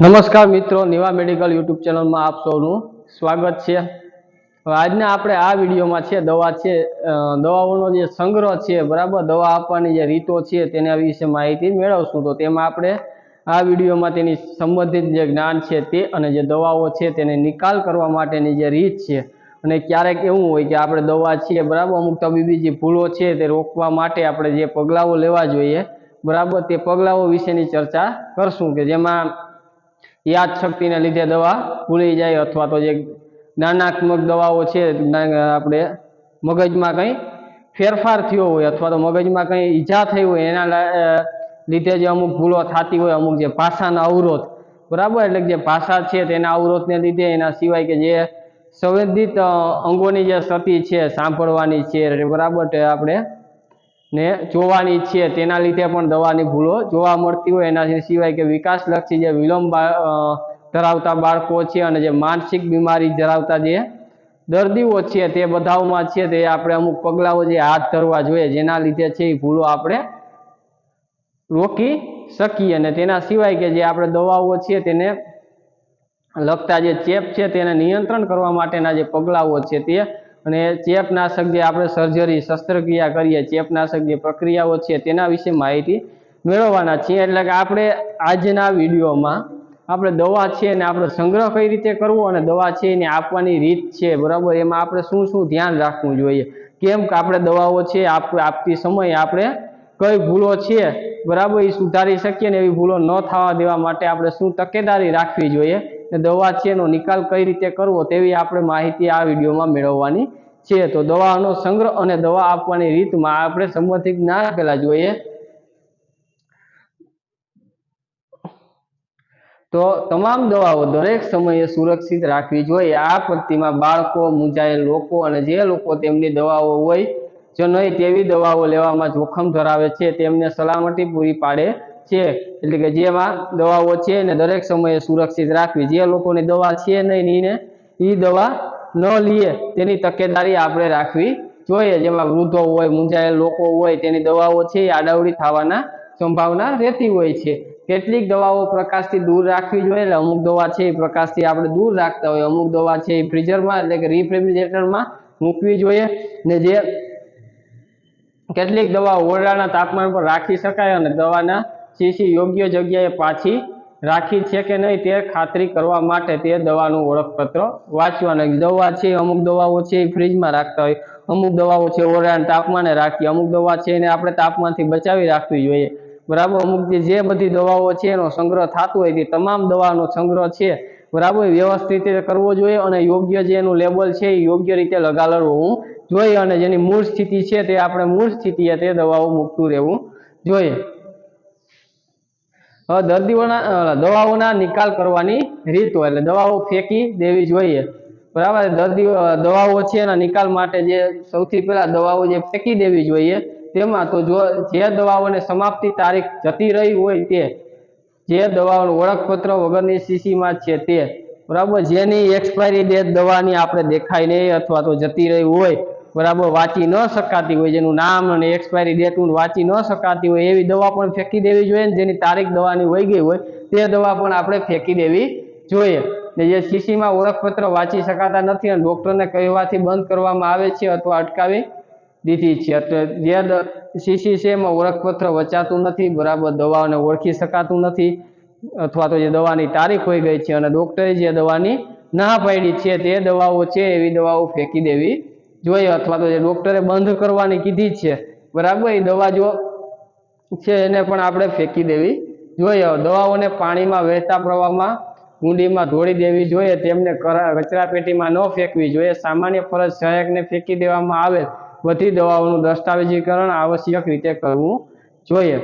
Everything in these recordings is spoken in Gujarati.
નમસ્કાર મિત્રો, નિવા મેડિકલ યુટ્યુબ ચેનલમાં આપ સૌનું સ્વાગત છે. આજના આપણે આ વિડીયોમાં છે, દવા છે દવાઓનો જે સંગ્રહ છે, બરાબર? દવા આપવાની જે રીતો છે, તેના વિશે માહિતી મેળવશું. તો તેમાં આપણે આ વિડીયોમાં તેની સંબંધિત જે જ્ઞાન છે તે અને જે દવાઓ છે તેને નિકાલ કરવા માટેની જે રીત છે અને ક્યારેક એવું હોય કે આપણે દવા છીએ, બરાબર? અમુક તબીબી જે ભૂલો છે તે રોકવા માટે આપણે જે પગલાઓ લેવા જોઈએ, બરાબર? તે પગલાઓ વિશેની ચર્ચા કરશું કે જેમાં યાદ શક્તિને લીધે દવા ભૂલી જાય અથવા તો જે જ્ઞાનાત્મક દવાઓ છે આપણે મગજમાં કંઈ ફેરફાર થયો હોય અથવા તો મગજમાં કંઈ ઈજા થઈ હોય, એના લીધે જે અમુક ભૂલો થતી હોય, અમુક જે ભાષાના અવરોધ, બરાબર? એટલે જે ભાષા છે તેના અવરોધને લીધે, એના સિવાય કે જે સંવેદિત અંગોની જે ક્ષતિ છે, સાંભળવાની છે, બરાબર? આપણે ને જોવાની છે તેના લીધે પણ દવાની ભૂલો જોવા મળતી હોય. એના સિવાય કે વિકાસલક્ષી જે વિલંબ ધરાવતા બાળકો છે અને જે માનસિક બીમારી ધરાવતા જે દર્દીઓ છે તે બધાઓમાં છે તે આપણે અમુક પગલાઓ જે હાથ ધરવા જોઈએ. જેના લીધે છે એ ભૂલો આપણે રોકી શકીએ. અને તેના સિવાય કે જે આપણે દવાઓ છે તેને લગતા જે ચેપ છે તેને નિયંત્રણ કરવા માટેના જે પગલાઓ છે તે અને ચેપનાશક જે આપણે સર્જરી શસ્ત્રક્રિયા કરીએ, ચેપનાશક જે પ્રક્રિયાઓ છે તેના વિશે માહિતી મેળવવાના છીએ. એટલે કે આપણે આજના વિડીયોમાં આપણે દવા છે એને આપણે સંગ્રહ કઈ રીતે કરવો અને દવા છે એને આપવાની રીત છે, બરાબર? એમાં આપણે શું શું ધ્યાન રાખવું જોઈએ? કેમ કે આપણે દવાઓ છે, આપ, આપતી સમયે આપણે કઈ ભૂલો છે, બરાબર? એ સુધારી શકીએ ને એવી ભૂલો ન થવા દેવા માટે આપણે શું તકેદારી રાખવી જોઈએ? ને દવા છે એનો નિકાલ કઈ રીતે કરવો તેવી આપણે માહિતી આ વિડીયોમાં મેળવવાની છે. તો દવાનો સંગ્રહ અને દવા આપવાની રીતમાં આપણે સંબંધિત જ્ઞાન આપેલા જોઈએ. તો તમામ દવાઓ દરેક સમયે સુરક્ષિત રાખવી જોઈએ. આ પ્રતિમાં બાળકો, મૂંઝાયેલ લોકો અને જે લોકો તેમની દવાઓ હોય, જો નહીં તેવી દવાઓ લેવામાં જોખમ ધરાવે છે, તેમને સલામતી પૂરી પાડે છે. એટલે કે જેમાં દવાઓ છે ને દરેક સમયે સુરક્ષિત રાખવી. જે લોકોની દવા છે નહીં એને એ દવા ન લઈએ તેની તકેદારી આપણે રાખવી જોઈએ. જેમાં વૃદ્ધો હોય, મૂંઝાયેલ લોકો હોય, તેની દવાઓ છે એ આડાવડી થવાના સંભાવના રહેતી હોય છે. કેટલીક દવાઓ પ્રકાશથી દૂર રાખવી જોઈએ. એટલે અમુક દવા છે એ પ્રકાશથી આપણે દૂર રાખતા હોય. અમુક દવા છે એ ફ્રીઝરમાં એટલે કે રિફ્રિજરેટરમાં મૂકવી જોઈએ ને જે કેટલીક દવા ઓરડાના તાપમાન પર રાખી શકાય અને દવાના શીશી યોગ્ય જગ્યાએ પાછી રાખી છે કે નહીં તે ખાતરી કરવા માટે તે દવાનું ઓળખપત્ર વાંચવાનું. દવા છે, અમુક દવાઓ છે એ ફ્રીજમાં રાખતા હોય. અમુક દવાઓ છે ઓરાણ તાપમાને રાખીએ અમુક દવા છે એને આપણે તાપમાનથી બચાવી રાખવી જોઈએ. બરાબર? અમુક જે બધી દવાઓ છે એનો સંગ્રહ થતો હોય તે તમામ દવાનો સંગ્રહ છે. બરાબર? વ્યવસ્થિત કરવો જોઈએ અને યોગ્ય જે એનું લેબલ છે એ યોગ્ય રીતે લગાડવું જોઈએ અને જેની મૂળ સ્થિતિ છે તે આપણે મૂળ સ્થિતિએ તે દવાઓ મૂકતું રહેવું જોઈએ. દર્દીઓના દવાઓના નિકાલ કરવાની રીતો એટલે દવાઓ ફેંકી દેવી જોઈએ. બરાબર? દર્દીઓ દવાઓ છે એના નિકાલ માટે જે સૌથી પહેલા દવાઓ જે ફેંકી દેવી જોઈએ, તેમાં તો જો જે દવાઓને સમાપ્તિ તારીખ જતી રહી હોય તે, જે દવાઓનું ઓળખપત્ર વગરની સીસીમાં છે તે, બરાબર? જેની એક્સપાયરી ડેટ દવાની આપણે દેખાય નહીં અથવા તો જતી રહી હોય બરાબર વાંચી ન શકાતી હોય, જેનું નામ અને એક્સપાયરી ડેટ વાંચી ન શકાતી હોય, એવી દવા પણ ફેંકી દેવી જોઈએ જેની તારીખ દવાની વહી ગઈ હોય, તે દવા પણ આપણે ફેંકી દેવી જોઈએ. ને જે શીશીમાં ઓળખપત્ર વાંચી શકાતા નથી અને ડૉક્ટરને કહેવાથી બંધ કરવામાં આવે છે અથવા અટકાવી દીધી છે. એટલે જે શીશી છે એમાં ઓળખપત્ર વચાતું નથી, બરાબર દવાઓને ઓળખી શકાતું નથી, અથવા તો જે દવાની તારીખ હોઈ ગઈ છે અને ડૉક્ટરે જે દવાની ના પાડી છે, તે દવાઓ છે, એવી દવાઓ ફેંકી દેવી જોઈએ, અથવા તો જે ડૉક્ટરે બંધ કરવાની કીધી છે, બરાબર? એ દવા જો છે, એને પણ આપણે ફેંકી દેવી જોઈએ. દવાઓને પાણીમાં વહેતા પ્રવાહમાં, ઊંડીમાં ઢોળી દેવી જોઈએ. તેમને કચરાપેટીમાં કચરા પેટીમાં ન ફેંકવી જોઈએ. સામાન્ય ફરજ સહાયકને ફેંકી દેવામાં આવે બધી દવાઓનું દસ્તાવેજીકરણ આવશ્યક રીતે કરવું જોઈએ.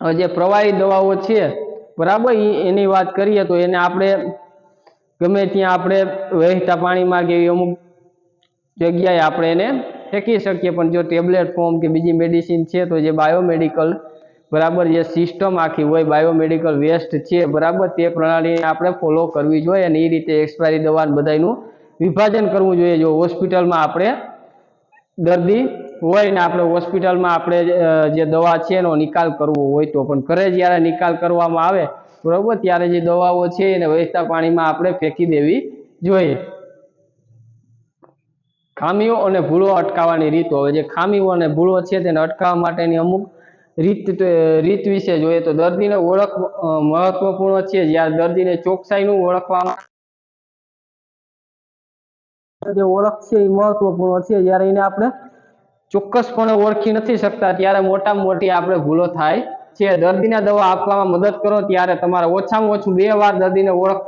જે પ્રવાહી દવાઓ છે, બરાબર? એની વાત કરીએ તો એને આપણે ગમે ત્યાં આપણે વહેતા પાણીમાં એવી અમુક જગ્યાએ આપણે એને ફેંકી શકીએ. પણ જો ટેબ્લેટ ફોર્મ કે બીજી મેડિસિન છે, તો જે બાયોમેડિકલ બરાબર જે સિસ્ટમ આખી હોય બાયોમેડિકલ વેસ્ટ છે, બરાબર તે પ્રણાલીને આપણે ફોલો કરવી જોઈએ અને એ રીતે એક્સપાયરી દવા બધાનું વિભાજન કરવું જોઈએ. જો હોસ્પિટલમાં આપણે દર્દી હોય ને આપણે હોસ્પિટલમાં આપણે જે દવા છે એનો નિકાલ કરવો હોય તો પણ ઘરે જ્યારે નિકાલ કરવામાં આવે, બરાબર, ત્યારે જે દવાઓ છે એને વહેતા પાણીમાં આપણે ફેંકી દેવી જોઈએ. ખામીઓ અને ભૂલો અટકાવવાની રીતો. હવે જે ખામીઓ અને ભૂલો છે તેને અટકાવવા માટેની અમુક રીત રીત વિશે જોઈએ તો દર્દીને ઓળખ મહત્વપૂર્ણ છે. જ્યારે દર્દીને ચોકસાઈનું ઓળખવામાં જે ઓળખ છે એ મહત્વપૂર્ણ છે. જ્યારે એને આપણે ચોક્કસપણે ઓળખી નથી શકતા, ત્યારે મોટામાં મોટી આપણે ભૂલો થાય છે. દર્દીને દવા આપવામાં મદદ કરો, ત્યારે તમારે ઓછામાં ઓછું બે વાર દર્દીને ઓળખ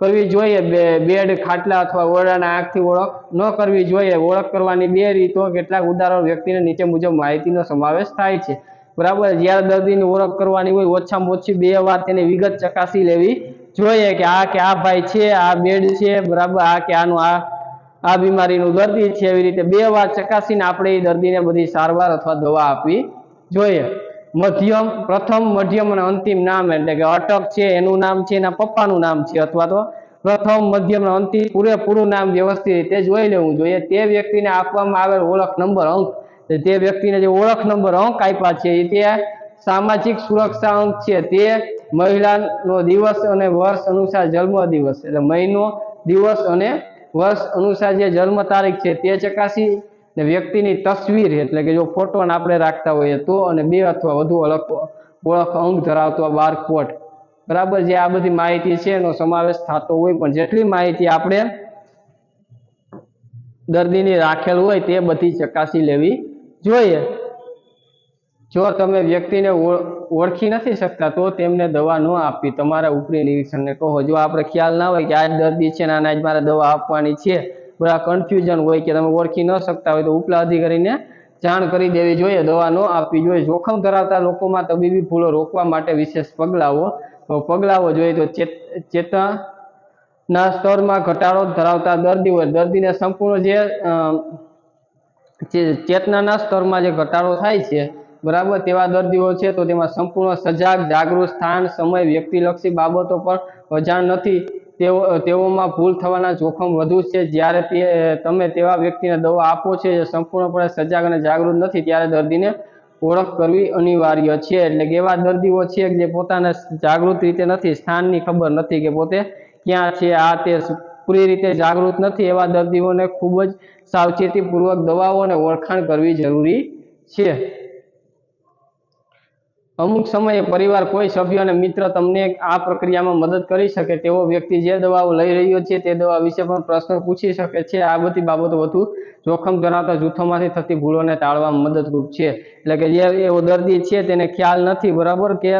કરવી જોઈએ બેડ, ખાટલા અથવા ઓરડાના આંખથી ઓળખ ન કરવી જોઈએ. ઓળખ કરવાની બે રીતો, કેટલાક ઉદાહરણ વ્યક્તિને નીચે મુજબ માહિતીનો સમાવેશ થાય છે. બરાબર, જ્યારે દર્દીની ઓળખ કરવાની હોય, ઓછામાં ઓછી બે વાર તેની વિગત ચકાસી લેવી જોઈએ કે આ કે આ ભાઈ છે, આ બેડ છે, બરાબર, આ કે આનું આ આ બીમારીનું દર્દી છે, એવી રીતે બે વાર ચકાસીને આપણે એ દર્દીને બધી સારવાર અથવા દવા આપવી જોઈએ. મધ્યમ, પ્રથમ, મધ્યમ અને અંતિમ નામ એટલે કે અટક છે, એનું નામ છે, એના પપ્પાનું નામ છે, અથવા તો પ્રથમ, મધ્યમ અંતિમ પૂરેપૂરું નામ વ્યવસ્થિત રીતે જોઈ લેવું જોઈએ. તે વ્યક્તિને આપવામાં આવેલ ઓળખ નંબર અંક તે વ્યક્તિને જે ઓળખ નંબર અંક આપ્યા છે તે સામાજિક સુરક્ષા અંક છે. તે મહિલાનો દિવસ અને વર્ષ અનુસાર જન્મ દિવસ, એટલે મહિનો, દિવસ અને વર્ષ અનુસાર જે જન્મ તારીખ છે, તે ચકાસી ને વ્યક્તિની તસવીર એટલે કે જો ફોટો આપણે રાખતા હોઈએ તો અને બે અથવા વધુ ઓળખ ઓળખ અંક ધરાવતો બારકોડ બરાબર જે આ બધી માહિતી છે, એનો સમાવેશ થતો હોય, પણ જેટલી માહિતી આપણે દર્દીની રાખેલ હોય તે બધી ચકાસી લેવી જોઈએ. જો તમે વ્યક્તિને ઓળ- ઓળખી નથી શકતા, તો તેમને દવા ન આપવી. તમારા ઉપરી નિરીક્ષણને કહો. જો આપણે ખ્યાલ ના હોય કે આ દર્દી છે ને આના આજ મારે દવા આપવાની છે બરા કન્ફ્યુઝન હોય કે તમે ઓળખી ન શકતા હોય તો ઉપલા અધિકારીને જાણ કરી દેવી જોઈએ, દવા ન આપવી જોઈએ. જોખમ ધરાવતા લોકોમાં તબીબી ભૂલો રોકવા માટે વિશેષ પગલાઓ પગલાઓ જોઈએ તો ચેત ના સ્તરમાં ઘટાડો ધરાવતા દર્દીઓ દર્દીને સંપૂર્ણ જે ચેતનાના સ્તરમાં જે ઘટાડો થાય છે, બરાબર, તેવા દર્દીઓ છે તો તેમાં સંપૂર્ણ સજાગ, જાગૃત સ્થાન, સમય, વ્યક્તિલક્ષી બાબતો પર અજાણ નથી. તેઓ, તેઓમાં ભૂલ થવાના જોખમ વધુ છે. જ્યારે તમે તેવા વ્યક્તિને દવા આપો છો જે સંપૂર્ણપણે સજાગ અને જાગૃત નથી, ત્યારે દર્દીને ઓળખ કરવી અનિવાર્ય છે. એટલે કે એવા દર્દીઓ છે જે પોતાને જાગૃત રીતે નથી, સ્થાનની ખબર નથી કે પોતે ક્યાં છે, આ તે પૂરી રીતે જાગૃત નથી. એવા દર્દીઓને ખૂબ જ સાવચેતીપૂર્વક દવાઓ અને ઓળખાણ કરવી જરૂરી છે. અમુક સમયે પરિવાર કોઈ સભ્ય અને મિત્ર તમને આ પ્રક્રિયામાં મદદ કરી શકે તેવો વ્યક્તિ જે દવાઓ લઈ રહ્યો છે તે દવા વિશે પણ પ્રશ્ન પૂછી શકે છે. આ બધી બાબતો વધુ જોખમ ધરાવતા જૂથોમાંથી થતી ભૂલોને ટાળવામાં મદદરૂપ છે. એટલે કે જે એવો દર્દી છે તેને ખ્યાલ નથી, બરાબર? કે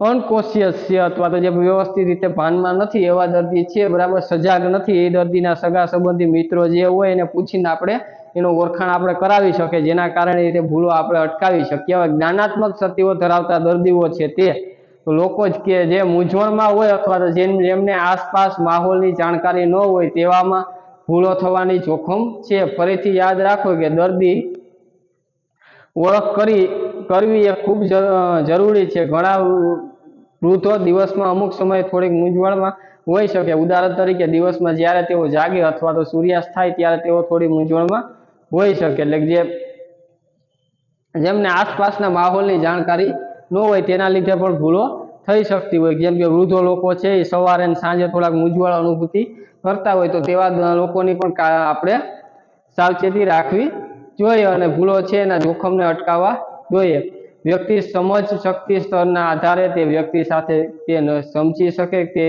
અનકોશિયસ છે અથવા તો જે વ્યવસ્થિત રીતે ભાનમાં નથી એવા દર્દી છે, બરાબર? સજાગ નથી એ દર્દીના સગા સંબંધી મિત્રો જે હોય એને પૂછીને આપણે એનું ઓળખાણ આપણે કરાવી શકીએ, જેના કારણે એ ભૂલો આપણે અટકાવી શકીએ. હવે જ્ઞાનાત્મક ક્ષતિઓ ધરાવતા દર્દીઓ છે તે લોકો જ કે જે મૂંઝવણમાં હોય અથવા તો જેમ જેમને આસપાસ માહોલની જાણકારી ન હોય તેવામાં ભૂલો થવાની જોખમ છે. ફરીથી યાદ રાખો કે દર્દી ઓળખ કરી કરવી એ ખૂબ જરૂરી છે. ઘણા વૃદ્ધો દિવસમાં અમુક સમયે થોડીક મૂંઝવણમાં હોઈ શકે. ઉદાહરણ તરીકે દિવસમાં જ્યારે તેઓ જાગે અથવા તો સૂર્યાસ્ત થાય ત્યારે તેઓ થોડી મૂંઝવણમાં હોઈ શકે. એટલે જે જેમને આસપાસના માહોલની જાણકારી ન હોય તેના લીધે પણ ભૂલો થઈ શકતી હોય. જેમ કે વૃદ્ધો લોકો છે એ સવારે અને સાંજે થોડાક મૂંઝવણ અનુભૂતિ કરતા હોય તો તેવા લોકોની પણ આપણે સાવચેતી રાખવી જોઈએ અને ભૂલો છે એના જોખમને અટકાવવા જોઈએ. વ્યક્તિ સમજ શક્તિ સ્તરના આધારે તે વ્યક્તિ સાથે તે સમજી શકે તે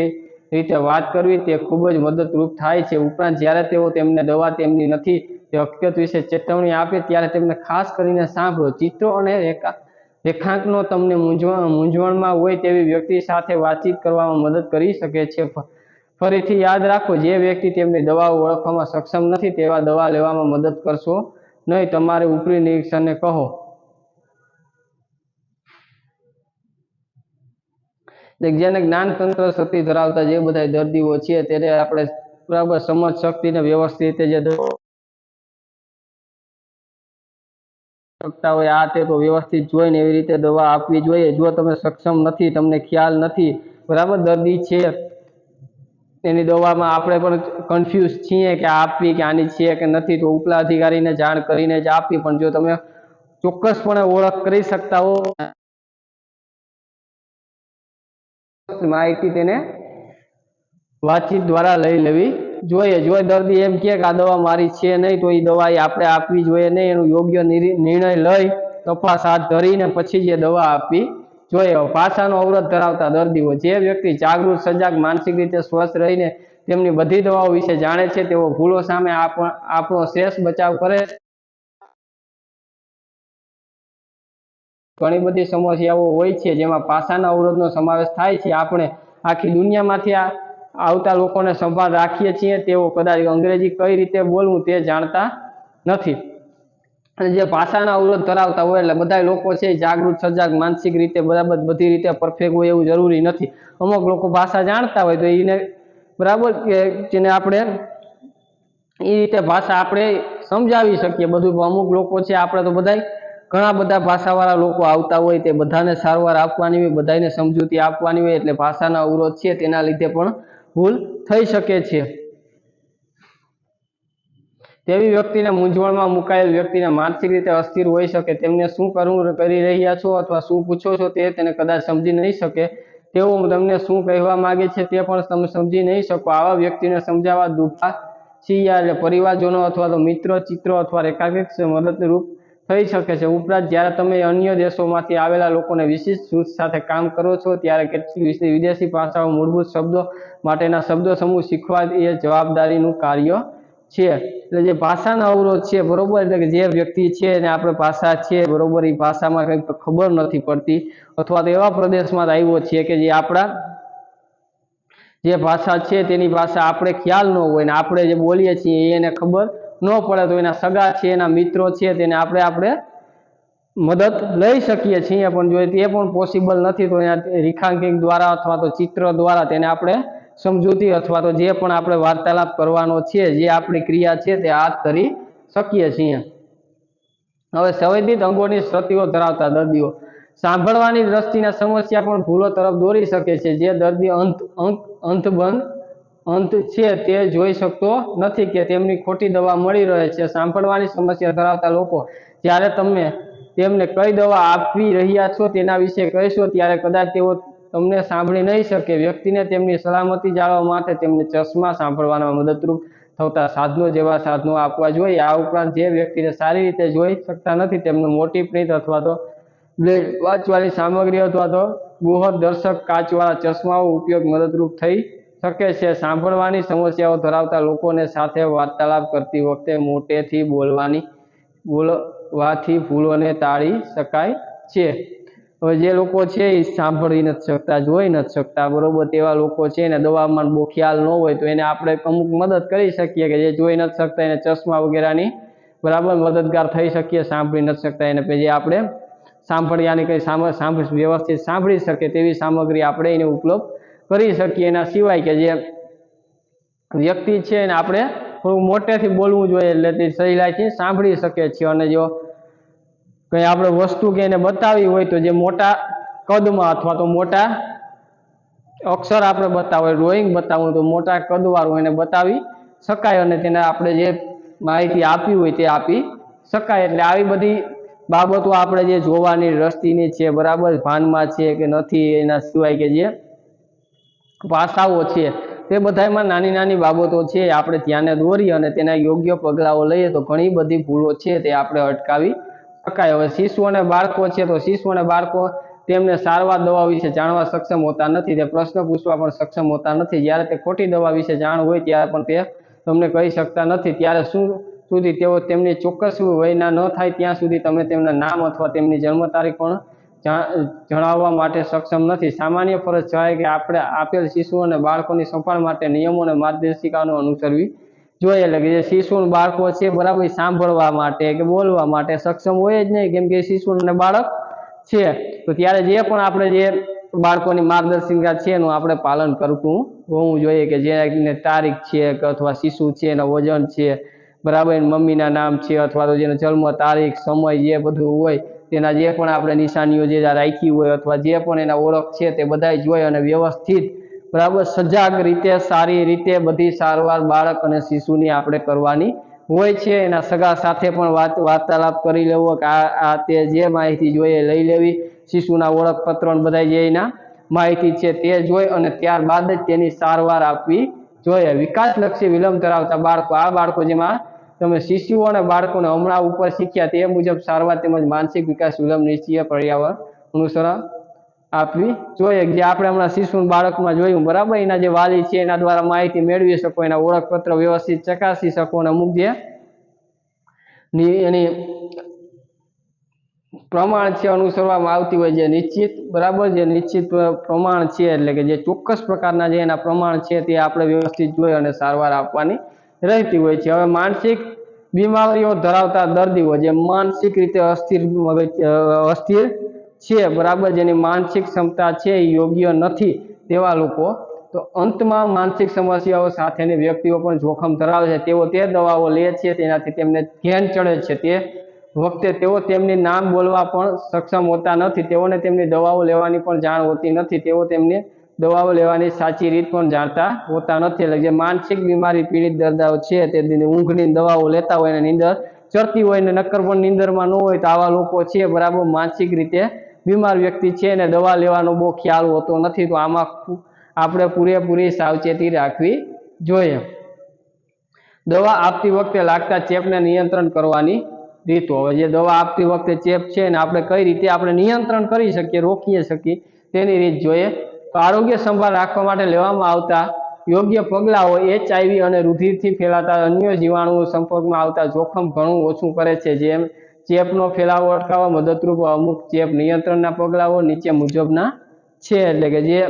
રીતે વાત કરવી તે ખૂબ જ મદદરૂપ થાય છે. ઉપરાંત જ્યારે તેઓ તેમને દવા તેમની નથી, તે હકીકત વિશે ચેતવણી આપે ત્યારે તેમને ખાસ કરીને સાંભળો. ચિત્રો અને રેખા, રેખાંકનો તમને મૂંઝવણ, મૂંઝવણમાં હોય તેવી વ્યક્તિ સાથે વાતચીત કરવામાં મદદ કરી શકે છે. ફરીથી યાદ રાખો, જે વ્યક્તિ તેમની દવાઓ ઓળખવામાં સક્ષમ નથી તેવા દવા લેવામાં મદદ કરશો નહીં. તમારે ઉપરી નિરીક્ષણને કહો એટલે કે જેને જ્ઞાનતંત્ર શક્તિ ધરાવતા જે બધા દર્દીઓ છે તેને આપણે બરાબર સમજ શક્તિને વ્યવસ્થિત જે શકતા હોય આ તે તો વ્યવસ્થિત જોઈને એવી રીતે દવા આપવી જોઈએ. જો તમે સક્ષમ નથી, તમને ખ્યાલ નથી, બરાબર દર્દી છે, એની દવામાં આપણે પણ કન્ફ્યુઝ છીએ કે આપવી કે આની છે કે નથી, તો ઉપલા અધિકારીને જાણ કરીને જ આપવી. પણ જો તમે ચોક્કસપણે ઓળખ કરી શકતા હો માહિતી તેને વાતચીત દ્વારા લઈ લેવી જોઈએ. જો દર્દી એમ કે આ દવા મારી છે નહીં, તો એ દવા આપણે આપવી જોઈએ નહીં. એનું યોગ્ય નિર્ણય લઈ તપાસ હાથ ધરીને પછી જે દવા આપવી જોઈએ. પાછાનો અવરોધ ધરાવતા દર્દીઓ, જે વ્યક્તિ જાગૃત, સજાગ, માનસિક રીતે સ્વસ્થ રહીને તેમની બધી દવાઓ વિશે જાણે છે, તેઓ ભૂલો સામે આપ- આપણો શ્રેષ્ઠ બચાવ કરે ઘણી બધી સમસ્યાઓ હોય છે, જેમાં પાસાના અવરોધનો સમાવેશ થાય છે. આપણે આખી દુનિયામાંથી આ આવતા લોકોને સંભાળ રાખીએ છીએ. તેઓ કદાચ અંગ્રેજી કઈ રીતે બોલવું તે જાણતા નથી. અને જે ભાષાના અવરોધ ધરાવતા હોય એટલે બધા લોકો છે જાગૃત, સજાગ, માનસિક રીતે બરાબર બધી રીતે પરફેક્ટ હોય એવું જરૂરી નથી. અમુક લોકો ભાષા જાણતા હોય તો એને બરાબર કે જેને આપણે એ રીતે ભાષા આપણે સમજાવી શકીએ. બધું અમુક લોકો છે, આપણે તો બધાય ઘણા બધા ભાષાવાળા લોકો આવતા હોય તે બધાને સારવાર આપવાની હોય બધાને સમજૂતી આપવાની હોય, એટલે ભાષાના અવરોધ છે તેના લીધે પણ ભૂલ થઈ શકે છે. તેવી વ્યક્તિને મૂંઝવણમાં મુકાયેલ વ્યક્તિને માનસિક રીતે અસ્થિર હોઈ શકે, તેમને શું કરવું કરી રહ્યા છો અથવા શું પૂછો છો તે તેને કદાચ સમજી નહીં શકે. તેઓ તમને શું કહેવા માગે છે તે પણ તમે સમજી નહીં શકો. આવા વ્યક્તિને સમજાવવા દુભા છીએ એટલે પરિવારજનો અથવા તો મિત્રો, ચિત્રો અથવા રેખાકૃત મદદરૂપ થઈ શકે છે. ઉપરાંત જ્યારે તમે અન્ય દેશોમાંથી આવેલા લોકોને વિશિષ્ટ જૂથ સાથે કામ કરો છો, ત્યારે કેટલીક વિદેશી ભાષાઓ મૂળભૂત શબ્દો માટેના શબ્દો સમૂહ શીખવા એ જવાબદારીનું કાર્ય છે. એટલે જે ભાષાનો અવરોધ છે, બરોબર? એટલે કે જે વ્યક્તિ છે એને આપણે ભાષા છે, બરોબર? એ ભાષામાં કંઈક ખબર નથી પડતી. અથવા તો એવા પ્રદેશમાં આવ્યો છે કે જે આપણા જે ભાષા છે, તેની ભાષા આપણે ખ્યાલ ન હોય ને આપણે જે બોલીએ છીએ એને ખબર ન પડે તો એના સગા છે, એના મિત્રો છે, તેને આપણે આપણે મદદ લઈ શકીએ છીએ. પણ જો તે પણ પોસિબલ નથી, તો એના રેખાંકિંગ દ્વારા અથવા તો ચિત્ર દ્વારા તેને આપણે સમજૂતી અથવા તો જે પણ આપણે વાર્તાલાપ કરવાનો છે, જે આપણી ક્રિયા છે, તે હાથ ધરી શકીએ છીએ. હવે સંવેદિત અંગોની ક્ષતિઓ ધરાવતા દર્દીઓ. સાંભળવાની દ્રષ્ટિના સમસ્યા પણ ભૂલો તરફ દોરી શકે છે, જે દર્દી અંત અંક અંતબંધ અંત છે તે જોઈ શકતો નથી કે તેમની ખોટી દવા મળી રહે છે. સાંભળવાની સમસ્યા ધરાવતા લોકો જ્યારે તમે તેમને કઈ દવા આપી રહ્યા છો તેના વિશે કહેશો ત્યારે કદાચ તેઓ તમને સાંભળી નહીં શકે. વ્યક્તિને તેમની સલામતી જાળવવા માટે તેમને ચશ્મા સાંભળવામાં મદદરૂપ થતા સાધનો જેવા સાધનો આપવા જોઈએ. આ ઉપરાંત જે વ્યક્તિને સારી રીતે જોઈ શકતા નથી તેમને મોટી પ્રિન્ટ અથવા તો બ્લેડ વાંચવાની સામગ્રી અથવા તો બૃહદ દર્શક કાચવાળા ચશ્માઓ ઉપયોગ મદદરૂપ થઈ શકે છે, સાંભળવાની સમસ્યાઓ ધરાવતા લોકોને સાથે વાર્તાલાપ કરતી વખતે મોટેથી બોલવાની, બોલવાથી ભૂલોને ટાળી શકાય છે. હવે જે લોકો છે એ સાંભળી નથી શકતા, જોઈ નથી શકતા. બરોબર તેવા લોકો છે એને દવામાં બહુ ખ્યાલ ન હોય તો એને આપણે અમુક મદદ કરી શકીએ કે જે જોઈ નથી શકતા, એને ચશ્મા વગેરેની બરાબર મદદગાર થઈ શકીએ, સાંભળી નથી શકતા એને. પછી આપણે સાંભળ્યાની કંઈ સાંભળ સાંભળી વ્યવસ્થિત સાંભળી શકે તેવી સામગ્રી આપણે એને ઉપલબ્ધ કરી શકીએ. એના સિવાય કે જે વ્યક્તિ છે એને આપણે થોડું મોટેથી બોલવું જોઈએ એટલે તે સહેલાઈથી સાંભળી શકે છે. અને જો કંઈ આપણે વસ્તુ કે એને બતાવી હોય તો જે મોટા કદમાં અથવા તો મોટા અક્ષર આપણે બતાવો ડ્રોઈંગ બતાવવું તો મોટા કદવાળું એને બતાવી શકાય અને તેને આપણે જે માહિતી આપી હોય તે આપી શકાય. એટલે આવી બધી બાબતો આપણે જે જોવાની રસ્તીની છે, બરાબર ભાનમાં છે કે નથી, એના સિવાય કે જે ભાષાઓ છે. તે બધામાં નાની નાની બાબતો છે, આપણે ધ્યાને દોરી અને તેના યોગ્ય પગલાઓ લઈએ તો ઘણી બધી ભૂલો છે તે આપણે અટકાવી શકાય. હવે શિશુ અને બાળકો છે તો શિશુ અને બાળકો તેમને સારવાર દવા વિશે જાણવા સક્ષમ હોતા નથી. તે પ્રશ્ન પૂછવા પણ સક્ષમ હોતા નથી. જ્યારે તે ખોટી દવા વિશે જાણ હોય ત્યારે પણ તે તમને કહી શકતા નથી. ત્યારે શું સુધી તેઓ તેમની ચોક્કસ વયના ન થાય ત્યાં સુધી તમે તેમના નામ અથવા તેમની જન્મ તારીખ પણ જણાવવા માટે સક્ષમ નથી. સામાન્ય ફરજ છે કે આપણે આપેલ શિશુ અને બાળકોની સંભાળ માટે નિયમો અને માર્ગદર્શિકાનો અનુસરવી જોઈએ. એટલે કે જે શિશુ બાળકો છે, બરાબર સાંભળવા માટે કે બોલવા માટે સક્ષમ હોય જ નહીં. કેમ કે શિશુ અને બાળક છે. તો ત્યારે જે પણ આપણે જે બાળકોની માર્ગદર્શિકા છે, એનું આપણે પાલન કરતું હોવું જોઈએ કે જેને તારીખ છે કે અથવા શિશુ છે, એના વજન છે, બરાબર મમ્મીના નામ છે, અથવા તો જેનો જન્મ તારીખ, સમય, જે બધું હોય તેના જે પણ આપણે નિશાનીઓ જે રાખી હોય અથવા જે પણ એના ઓળખ છે તે બધાય જોઈ અને વ્યવસ્થિત, બરાબર, સજાગ રીતે, સારી રીતે બધી સારવાર બાળક અને શિશુની આપણે કરવાની હોય છે. એના સગા સાથે પણ વાત, વાર્તાલાપ કરી લેવો કે આ તે જે માહિતી જોઈએ લઈ લેવી. શિશુના ઓળખપત્રો બધા જે એના માહિતી છે તે જોઈ અને ત્યારબાદ જ તેની સારવાર આપવી જોઈએ. વિકાસલક્ષી વિલંબ ધરાવતા બાળકો, આ બાળકો જેમાં તમે શિશુ અને બાળકોને હમણાં ઉપર શીખ્યા તે મુજબ સારવાર તેમજ માનસિક વિકાસ વિલંબ નિશ્ચય પર્યાવરણ અનુસરણ આપવી જોઈએ. જે આપણે હમણાં શિશુ બાળકમાં જોયું, બરાબર? એના જે વાલી છે, એના દ્વારા માહિતી મેળવી શકો, એના ઓળખપત્ર વ્યવસ્થિત ચકાસી શકો અને અમુક જે એની પ્રમાણ છે અનુસરવામાં આવતી હોય જે નિશ્ચિત, બરાબર? જે નિશ્ચિત પ્રમાણ છે, એટલે કે જે ચોક્કસ પ્રકારના જે એના પ્રમાણ છે તે આપણે વ્યવસ્થિત જોઈ અને સારવાર આપવાની રહેતી હોય છે. હવે માનસિક બીમારીઓ ધરાવતા દર્દીઓ જે માનસિક રીતે અસ્થિર અસ્થિર છે, બરાબર, જેની માનસિક ક્ષમતા છે એ યોગ્ય નથી તેવા લોકો. તો અંતમાં માનસિક સમસ્યાઓ સાથેની વ્યક્તિઓ પણ જોખમ ધરાવે છે. તેઓ તે દવાઓ લે છે, તેનાથી તેમને ધ્યાન ચડે છે. તે વખતે તેઓ તેમની નામ બોલવા પણ સક્ષમ હોતા નથી. તેઓને તેમની દવાઓ લેવાની પણ જાણ હોતી નથી. તેઓ તેમની દવાઓ લેવાની સાચી રીત પણ જાણતા? હોતા નથી. એટલે જે માનસિક બીમારી, પીડિત દર્દાઓ છે, તે ઊંઘની દવાઓ લેતા હોય અને નીંદર ચડતી હોય ને નક્કર પણ નીંદરમાં ન હોય તો આવા લોકો છે, બરાબર માનસિક રીતે બીમાર વ્યક્તિ છે અને દવા લેવાનો બહુ ખ્યાલ હોતો નથી. તો આમાં આપણે પૂરેપૂરી સાવચેતી રાખવી જોઈએ. દવા આપતી વખતે લાગતા ચેપને નિયંત્રણ કરવાની રીતો. હવે જે દવા આપતી વખતે ચેપ છે ને આપણે કઈ રીતે આપણે નિયંત્રણ કરી શકીએ, રોકીએ શકીએ, તેની રીત જોઈએ. આરોગ્ય સંભાળ રાખવા માટે લેવામાં આવતા યોગ્ય પગલાઓ એચઆઈવી અને રુધિરથી ફેલાતા અન્ય જીવાણુઓ સંપર્કમાં આવતા જોખમ ઘણું ઓછું કરે છે. જેમ ચેપનો ફેલાવો અટકાવવા મદદરૂપ અમુક ચેપ નિયંત્રણના પગલાઓ નીચે મુજબના છે. એટલે કે જે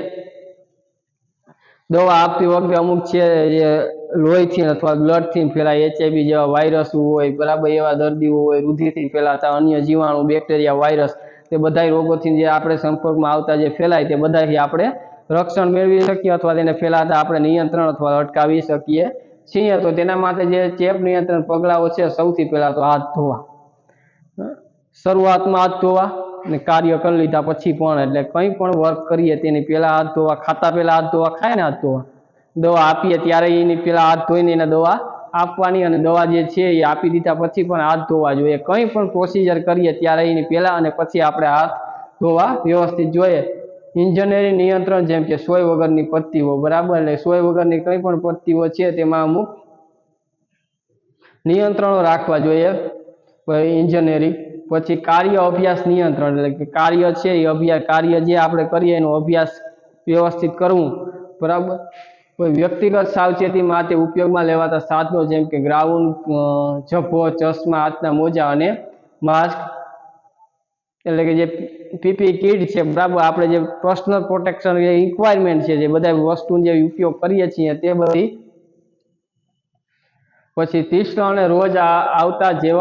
દવા આપતી વખતે અમુક છે જે લોહીથી અથવા બ્લડથી ફેલાય એચઆઈવી જેવા વાયરસ હોય, બરાબર એવા દર્દીઓ હોય, રુધિરથી ફેલાતા અન્ય જીવાણુ બેક્ટેરિયા વાયરસ તે બધા રોગોથી જે આપણે સંપર્કમાં આવતા જે ફેલાય તે બધાથી આપણે રક્ષણ મેળવી શકીએ અથવા તેને ફેલાતા આપણે નિયંત્રણ અથવા અટકાવી શકીએ છીએ. તો તેના માટે જે ચેપ નિયંત્રણ પગલાઓ છે સૌથી પહેલા તો હાથ ધોવા. શરૂઆતમાં હાથ ધોવા અને કાર્ય કરી લીધા પછી પણ એટલે કંઈ પણ વર્ક કરીએ તેની પહેલા હાથ ધોવા, ખાતા પહેલા હાથ ધોવા, ખાઈને હાથ ધોવા. દવા આપીએ ત્યારે એની પહેલા હાથ ધોઈને એને દવા આપવાની અને દવા જે છે એ આપી દીધા પછી પણ હાથ ધોવા જોઈએ. કંઈ પણ પ્રોસિજર કરીએ ત્યારે એની પહેલાં અને પછી આપણે હાથ ધોવા વ્યવસ્થિત જોઈએ. ઇન્જિનિયરિંગ નિયંત્રણ જેમ કે સોય વગરની પત્તીઓ, બરાબર? એટલે સોય વગરની કંઈ પણ પત્તીઓ છે તેમાં અમુક નિયંત્રણો રાખવા જોઈએ. ઇન્જિનિયરિંગ પછી કાર્ય અભ્યાસ નિયંત્રણ, એટલે કે કાર્ય છે એ અભ્યાસ કાર્ય જે આપણે કરીએ એનો અભ્યાસ વ્યવસ્થિત કરવું. બરાબર? કોઈ વ્યક્તિગત સાવચેતી માટે ઉપયોગમાં લેવાતા સાધનો જેમ કે ગ્રાઉન્ડ જભ્ભો ચશ્મા, હાથના મોજા અને માસ્ક એટલે કે જે પીપી કીટ છે, બરાબર, આપણે જે પર્સનલ પ્રોટેક્શન જે રિક્વાયરમેન્ટ છે, જે બધા વસ્તુનો જે ઉપયોગ કરીએ છીએ તે બધી પછી અને રોજ આવતા જેવ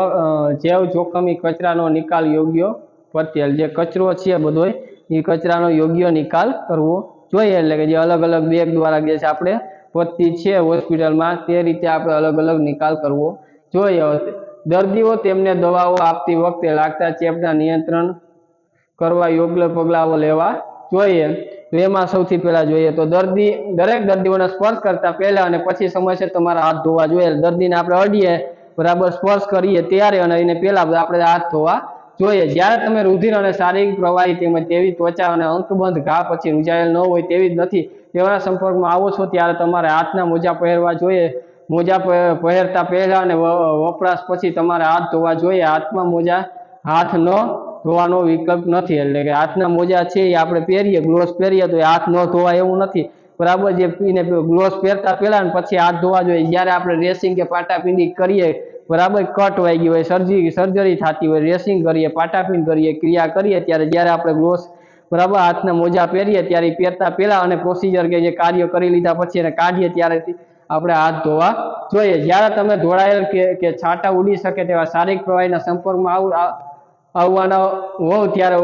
જેવ જોખમી કચરાનો નિકાલ યોગ્ય પ્રત્યે જે કચરો છે બધો એ કચરાનો યોગ્ય નિકાલ કરવો જોઈએ એટલે કે જે અલગ અલગ બેગ દ્વારા જે છે આપણે વધતી છે હોસ્પિટલમાં, તે રીતે આપણે અલગ અલગ નિકાલ કરવો જોઈએ. દર્દીઓ તેમને દવાઓ આપતી વખતે લાગતા ચેપના નિયંત્રણ કરવા યોગ્ય પગલાઓ લેવા જોઈએ. એમાં સૌથી પહેલા જોઈએ તો દર્દી, દરેક દર્દીઓને સ્પર્શ કરતા પહેલા અને પછી સમયસર તમારા હાથ ધોવા જોઈએ. દર્દીને આપણે અડીએ, બરાબર સ્પર્શ કરીએ ત્યારે અને એને પહેલા આપણે હાથ ધોવા જોઈએ, જ્યારે તમે રુધિર અને શારીરિક પ્રવાહી તેમજ તેવી ત્વચા અને અંકબંધ ઘા પછી રૂંજાયેલ ન હોય તેવી જ નથી તેવાના સંપર્કમાં આવો છો ત્યારે તમારે હાથના મોજા પહેરવા જોઈએ. મોજા પહેરતા પહેલા અને વપરાશ પછી તમારે હાથ ધોવા જોઈએ. હાથમાં મોજા, હાથ ન ધોવાનો વિકલ્પ નથી. એટલે કે હાથના મોજા છે એ આપણે પહેરીએ, ગ્લોવ્સ પહેરીએ તો હાથ ન ધોવા એવું નથી. બરાબર, જે એને ગ્લોવ્સ પહેરતા પહેલા અને પછી હાથ ધોવા જોઈએ. જ્યારે આપણે રેસિંગ કે પાટાપિંડી કરીએ બરાબર કટ વાગી હોય સર્જી સર્જરી થતી હોય રેસિંગ કરીએ પાટાપિંડ કરીએ, ક્રિયા કરીએ, ત્યારે જ્યારે આપણે ગ્લોસ બરાબર હાથના મોજા પહેરીએ, ત્યારે પહેરતા પહેલાં અને પ્રોસિજર કે જે કાર્ય કરી લીધા પછી એને કાઢીએ, ત્યારે આપણે હાથ ધોવા જોઈએ. જ્યારે તમે ધોળાયેલ કે કે છાંટા ઉડી શકે તેવા શારીરિક પ્રવાહીના સંપર્કમાં આવ આવવાના હોવ, ત્યારે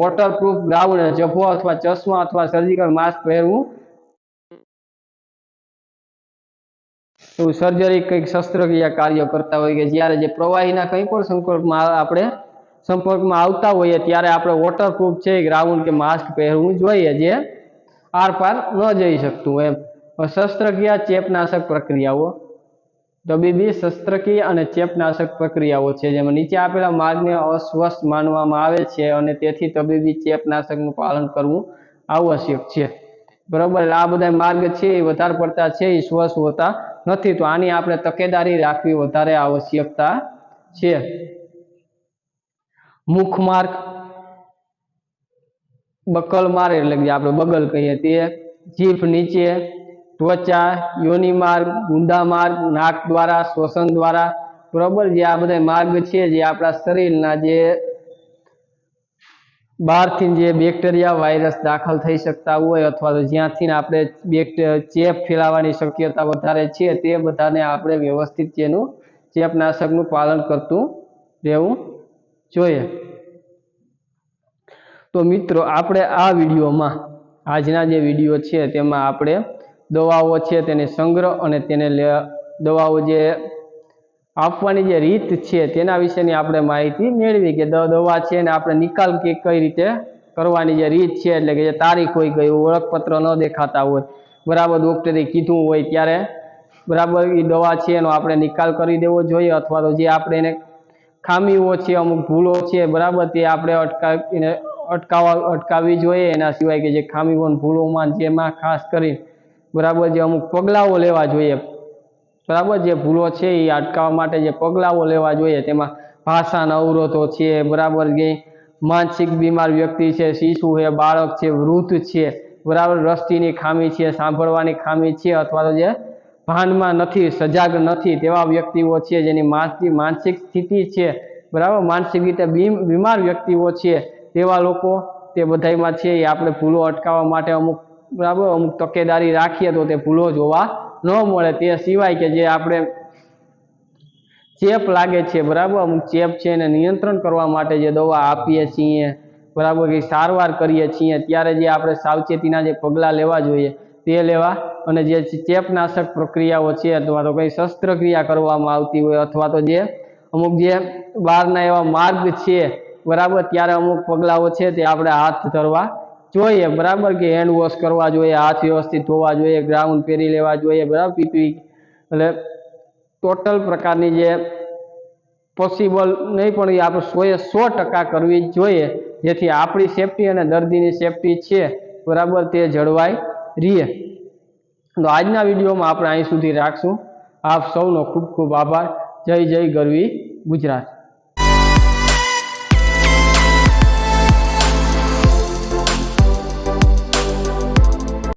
વોટરપ્રૂફ ગાઉન જભ્ભો અથવા ચશ્મા અથવા સર્જિકલ માસ્ક પહેરવું એવું સર્જરી કંઈક શસ્ત્રક્રિયા કાર્ય કરતા હોય કે જ્યારે જે પ્રવાહીના કંઈ પણ સંપર્કમાં આપણે સંપર્કમાં આવતા હોઈએ ત્યારે આપણે વોટરપ્રૂફ છે ગ્રાઉન્ડ કે માસ્ક પહેરવું જોઈએ જે આરપાર ન જઈ શકતું એમ. શસ્ત્રક્રિયા ચેપનાશક પ્રક્રિયાઓ. તબીબી શસ્ત્રક્રિયા અને ચેપનાશક પ્રક્રિયાઓ છે જેમાં નીચે આપેલા માર્ગને અસ્વસ્થ માનવામાં આવે છે અને તેથી તબીબી ચેપનાશકનું પાલન કરવું આવશ્યક છે. બરોબર? આ બધા માર્ગ છે, એ વધારે પડતા છે, એ સ્વસ્થ હોતા? નથી. તો આની આપણે તકેદારી રાખવી વધારે આવશ્યકતા છે. મુખ માર્ગ, બકલ માર્ગ એટલે કે આપણે બગલ કહીએ તે, જીભ નીચે, ત્વચા, યોનિ માર્ગ, ગુંદા માર્ગ, નાક દ્વારા, શ્વસન દ્વારા. બરોબર? જે આ બધા માર્ગ છે, જે આપણા શરીરના જે બહારથી જે બેક્ટેરિયા વાયરસ દાખલ થઈ શકતા હોય અથવા તો જ્યાંથી આપણે ચેપ ફેલાવાની શક્યતા વધારે છે, તે બધાને આપણે વ્યવસ્થિત તેનું ચેપનાશકનું પાલન કરતું રહેવું જોઈએ. તો મિત્રો, આપણે આ વિડીયોમાં, આજના જે વીડિયો છે, તેમાં આપણે દવાઓ છે, તેને સંગ્રહ અને તેને દવાઓ જે આપવાની જે રીત છે તેના વિશેની આપણે માહિતી મેળવી કે દવા છે ને આપણે નિકાલ કે કઈ રીતે કરવાની જે રીત છે, એટલે કે જે તારીખ હોય ગઈ ઓળખપત્ર ન દેખાતા હોય. બરાબર ડૉક્ટરે કીધું હોય ત્યારે બરાબર એ દવા છે એનો આપણે નિકાલ કરી દેવો જોઈએ, અથવા તો જે આપણે એને ખામીઓ છે, અમુક ભૂલો છે, બરાબર તે આપણે અટકાવીને અટકાવવા, અટકાવવી જોઈએ. એના સિવાય કે જે ખામીઓ ભૂલોમાં જેમાં ખાસ કરી બરાબર જે અમુક પગલાઓ લેવા જોઈએ. બરાબર જે ભૂલો છે એ અટકાવવા માટે જે પગલાઓ લેવા જોઈએ, તેમાં ભાષાના અવરોધો છે, બરાબર જે માનસિક બીમાર વ્યક્તિ છે, શિશુ છે, બાળક છે, વૃદ્ધ છે, બરાબર દ્રષ્ટિની ખામી છે, સાંભળવાની ખામી છે અથવા તો જે ભાનમાં નથી, સજાગ નથી તેવા વ્યક્તિઓ છે જેની માનસિક માનસિક સ્થિતિ છે, બરાબર માનસિક રીતે બીમ- બીમાર વ્યક્તિઓ છે તેવા લોકો તે બધાયમાં છે એ આપણે ભૂલો અટકાવવા માટે અમુક, બરાબર અમુક તકેદારી રાખીએ તો તે ભૂલો જોવા ન મળે તે સિવાય કે જે આપણે ચેપ લાગે છે, બરાબર? અમુક ચેપ છે એને નિયંત્રણ કરવા માટે જે દવા આપીએ છીએ, બરાબર? કે સારવાર કરીએ છીએ, ત્યારે જે આપણે સાવચેતીના જે પગલાં લેવા જોઈએ, તે લેવા અને જે ચેપનાશક પ્રક્રિયાઓ છે અથવા તો કંઈ શસ્ત્રક્રિયા કરવામાં આવતી હોય અથવા તો જે અમુક જે બહારના એવા માર્ગ છે, બરાબર? ત્યારે અમુક પગલાઓ છે તે આપણે હાથ ધરવા જોઈએ, બરાબર કે હેન્ડ વોશ કરવા જોઈએ, હાથ વ્યવસ્થિત ધોવા જોઈએ ગ્રાઉન્ડ પહેરી લેવા જોઈએ, બરાબર પીપી એટલે ટોટલ પ્રકારની જે પોસિબલ નહીં, પણ એ આપણે સોએ સો ટકા કરવી જોઈએ, જેથી આપણી સેફટી અને દર્દીની સેફટી છે, બરાબર, તે જળવાઈ રહીએ. તો આજના વિડીયોમાં આપણે અહીં સુધી રાખશું. આપ સૌનો ખૂબ ખૂબ આભાર. જય જય ગરવી ગુજરાત.